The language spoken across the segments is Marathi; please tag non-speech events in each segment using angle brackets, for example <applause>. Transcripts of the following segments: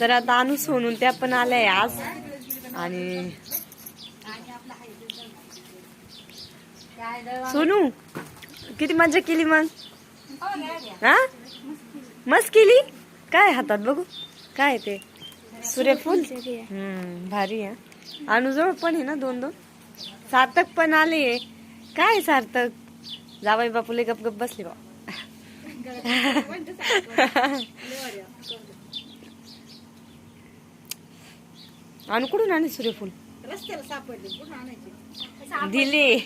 तर आता अनु सोनून त्या पण आल्या आज. आणि सोनू किती मजा केली मग? हा? मस्त केली? काय हातात बघू? काय ते? सूर्यफूल हम्म भारी आहे. अनुजवळ पण आहे ना दोन दोन? सार्थक पण आले काय सार्थक? जावाई बापूले गप गप बसले बा. <laughs> अनु कुठून आले सूर्यफूल रस्त्याला सापडले कुठून आणायचे? दिले.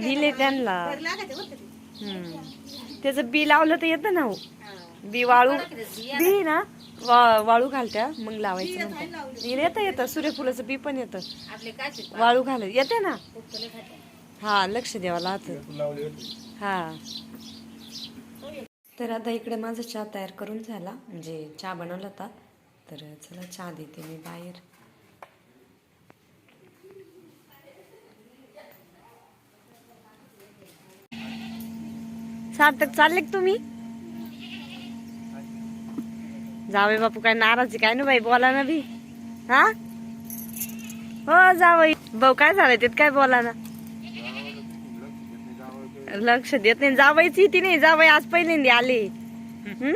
दिले त्यांना. त्याचं बी लावलं तर येतं ना हो. बी वाळू बी ना वा- वाळू घालत्या मग लावायचं नंतर. येतं येतं. सूर्यफुलाचं बी पण येतं. आपले काचे वाळू घाल येते ना? हा लक्ष द्यावं लागतं. हा. तर आता इकडे माझा चहा तयार करून झाला. म्हणजे चहा बनवला होता. तर चला चहा देते मी बाहेर. सार्थक चालले तुम्ही? जावे बापू काय नाराज काय ना बाई बोला ना बी. हा? हो जावई. भाऊ काय झालंय त्यात काय बोला ना? लक्ष देत नाही. जावायची ती नाही. जावई आज पहिल्यांदा आले. हम्म?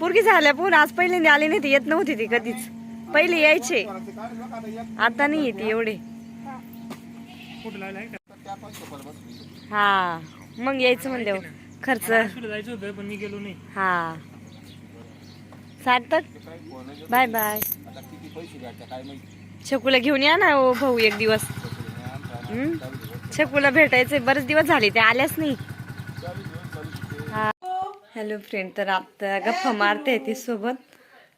पोरगी झाल्या पण आज पहिल्यांदा आले नाही ती येत नव्हती ती कधीच. पहिले यायचे. आता नाही येते एवढे. हा मग यायचं म्हणले खर्च. जायचं होतं पण मी गेलो नाही हा. सार्थक बाय बाय. छकूला घेऊन या ना ओ भाऊ एक दिवस. छकूला भेटायचे बरेच दिवस झाले ते आल्याच नाही. हॅलो फ्रेंड तर आता गप्पा मारते ती सोबत.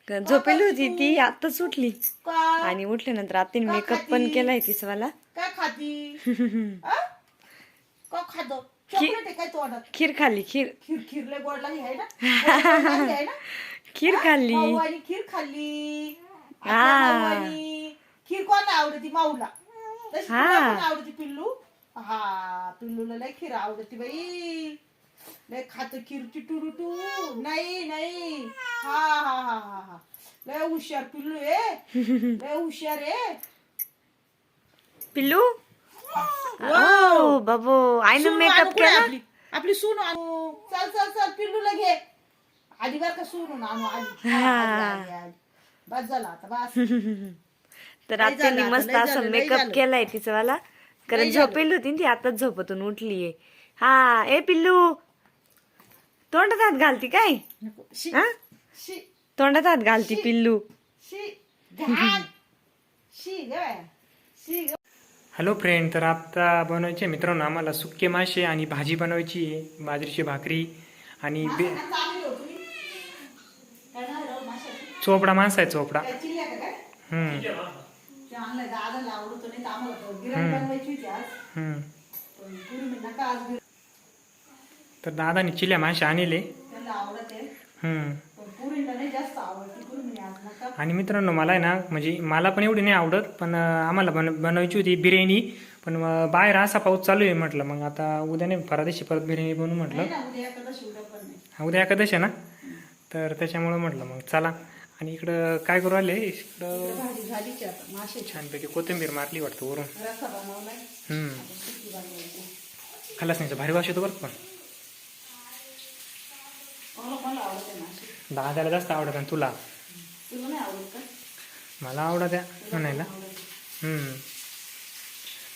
झोपेली होती ती आताच उठली आणि उठल्यानंतर आत्तीने मेकअप पण केलाय तिसवाला. <laughs> खीर खाल्ली खीर. खीर खाल्ली. <laughs> खीर खाल्ली. हा. खीर कोणाला आवडती? माऊला. हा. आवडती पिल्लू? हा पिल्लूला लय खीर आवडती बाई. लय खात खीरची टुरुटू. नाही नाही. हा हा हा हा हा. लय हुशार पिल्लू आहे लय हुशार आहे पिल्लू? ओ बाबू. आईनं सून आणू मेकअप कुठे केला? आपली? आपली सून आणू. चल चल चल पिल्लूला घे. आधी बर का सून आणू आधी. हा, आधी, आधी, आधी. बस झाला आता बस. तर लय आत्याने झालं, मस्त लय असं झालं, लय मेकअप झालं. केलाय तिचं वाला. कारण लय झालं. झोपेली होती ना ती आताच झोपतून उठलीये. हा ए पिल्लू. तोंडात हात घालती काय? हा? तोंडात हात घालती पिल्लू. हॅलो फ्रेंड तर आता बनवायचे मित्रांनो आम्हाला सुके मासे आणि भाजी बनवायची आहे बाजरीची भाकरी आणि बे हो. चोपडा माणसा आहे चोपडा. हम्म ते आणलंय दादाला आवडतो नाही तर दादाने चिल्या मासे आणले. आणि मित्रांनो मला आहे ना म्हणजे मला पण एवढी नाही आवडत पण आम्हाला बन बनवायची होती बिर्याणी. पण बाहेर असा पाऊस चालू आहे म्हटलं मग आता उद्या नाही परदेशी परत बिर्याणी बनवू म्हटलं. उद्या हा, एकादश आहे ना? तर त्याच्यामुळं म्हटलं मग चला. आणि इकडं काय करू आले इकडं छानपैकी कोथिंबीर मारली वाटतं वरून. हम्म. खाल्लाच नाही भारी वाश येतो बरं पण. मला मला आवडते दादाला जास्त आवडत आणि तुला? तुला नाही आवडत का? मला आवडत आहे म्हणायला. हम्म.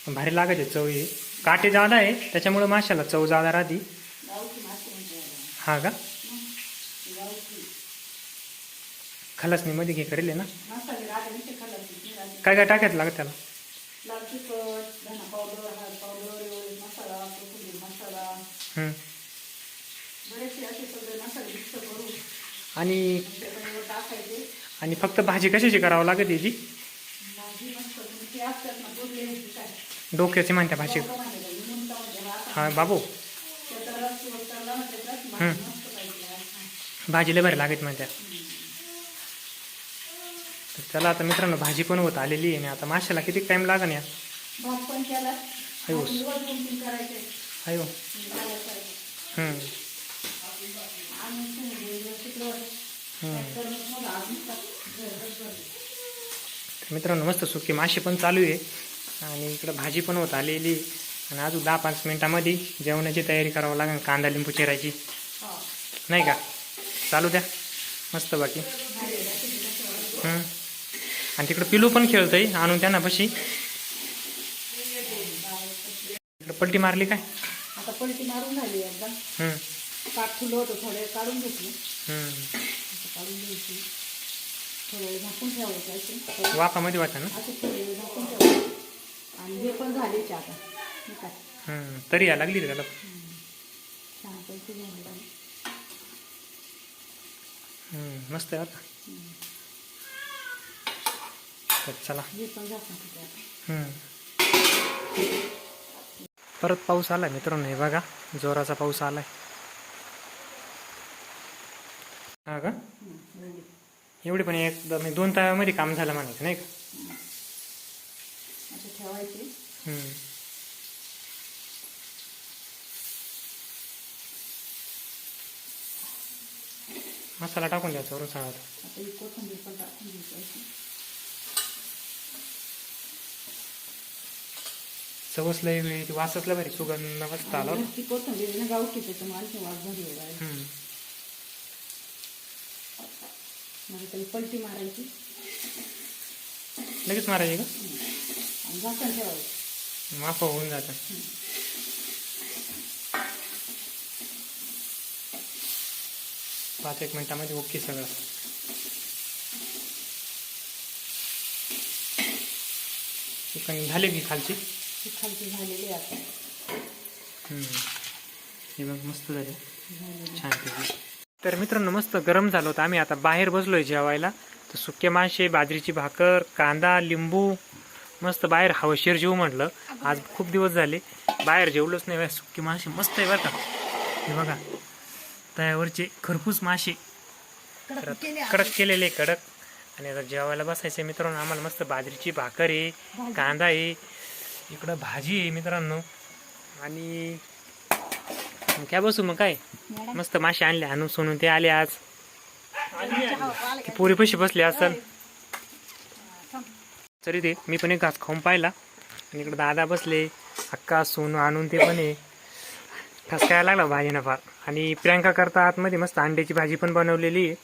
पण भारी लागायचे चव ही. काटे जादा आहे त्याच्यामुळं माशाला चव जादा राहती. गावठी मासे म्हणजे याला. हा का? गावठी. खलासनी मध्ये घे करेल आहे ना? मसाले राहते नाही ते खाल्लं की नाही राहते. काय काय टाकायचं लागत त्याला? लाल तिखट धना पावडर हळद पावडर मसाला कोथिंबीर मसाला. हम्म. बरेचसे असे सगळे मसाले मिक्स करून आणि टाकायचे. आणि फक्त भाजी कशाची करावं लागत याची? भाजी मस्त ती असतात ना बोलले काय? डोक्याची म्हणत्या भाजी. हा बाबू. त्याचा रस उतरला ना त्याच्यात भाजी मस्त पाहिजे हा. भाजीला भारी लागत म्हणत्या. तर चला आता मित्रांनो भाजी पण होत आलेली आहे. आणि आता माशाला किती टाइम लागन या? भात पण केला. अयो. आणि करायचे. अयो. हम्म आणि शिंदे, शिकलं, हम्म. तर मग आज नुसता मित्रांनो मस्त सुकी मासे पण चालू आहे. आणि इकडं भाजी पण होत आलेली. आणि अजून दहा पाच मिनिटामध्ये जेवणाची तयारी करावं लागेल कांदा लिंबू चिरायची. नाही का? चालू द्या. मस्त बाकी. आणि तिकडं पिलू पण खेळतंय आणून त्यांना पशी. इकडं पलटी मारली काय? आता पलटी मारून झाली एकदा. हम्म. काठ फुलं होतं थोडे काढून घेतली. काढून घ्यायची. थोडे झाकून ठेवायचे असे वाफामध्ये ना? असे थोडे वेळ झाकून ठेवायचे. आणि हे पण झालेच आता. हे काय? हम्म. तरी या लागली रे त्याला? छान पैसे झाले हम्म. मस्त आहे आता. तर चला. हे पण झाकून ठेवते आता हम्म. परत पाऊस आलाय मित्रांनो हे बघा जोराचा पाऊस आलाय. हा का. एवढे पण एकदम म्हणजे दोन ताव्यामध्ये काम झालं म्हणायचं नाही का असे ठेवायचे हम्म. मसाला टाकून द्यायचा वरून सगळा आता ही कोथिंबीर पण टाकून. चवसला वेळी वासतला सुगंध मस्त आला ती कोथिंबीर ना गावठी त्याच्या मालची वाज भारी आहे. हम्म. त्याला पलटी मारायची. लगेच मारायची का? आणि झाकण ठेवायचं. माफ होऊन जातं. पाच एक मिनिटामध्ये ओके सगळं. चिकन झाले की खालची? ती खालची झालेली आहे आता. हम्म. हे बघ मस्त झाले. झालेली. छान पैकी. तर मित्रांनो मस्त गरम झालं होतं. आम्ही आता बाहेर बसलोय जेवायला. तर सुके मासे बाजरीची भाकर कांदा लिंबू मस्त बाहेर हवशीर जेवू म्हटलं. आज खूप दिवस झाले. बाहेर जेवलोच नाही. सुके मासे मस्त आहे बरं का. हे बघा तयावरचे खरपूस मासे. कडक केले कडक केलेले कडक. आणि आता जेवायला बसायचे मित्रांनो. आम्हाला मस्त बाजरीची भाकर आहे कांदा आहे इकडं भाजी आहे मित्रांनो. आणि मग काय बसू मग काय? मस्त मासे आणले आणून सोनून ते आले आज. ती पोरी पैसे बसले असल तरी ते मी पण एक घास खाऊन पाहिला. आणि इकडे दादा बसले अक्का सोनू आणून ते पण आहे. घास काय लागला भाजीनं फार. आणि प्रियांका करता आतमध्ये मस्त अंड्याची भाजी पण बनवलेली आहे.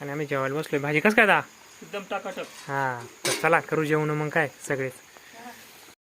आणि आम्ही जेवायला बसलोय. भाजी कसं काय दा? एकदम टाकाटक. हा तर चला करू जेवण मग काय सगळेच.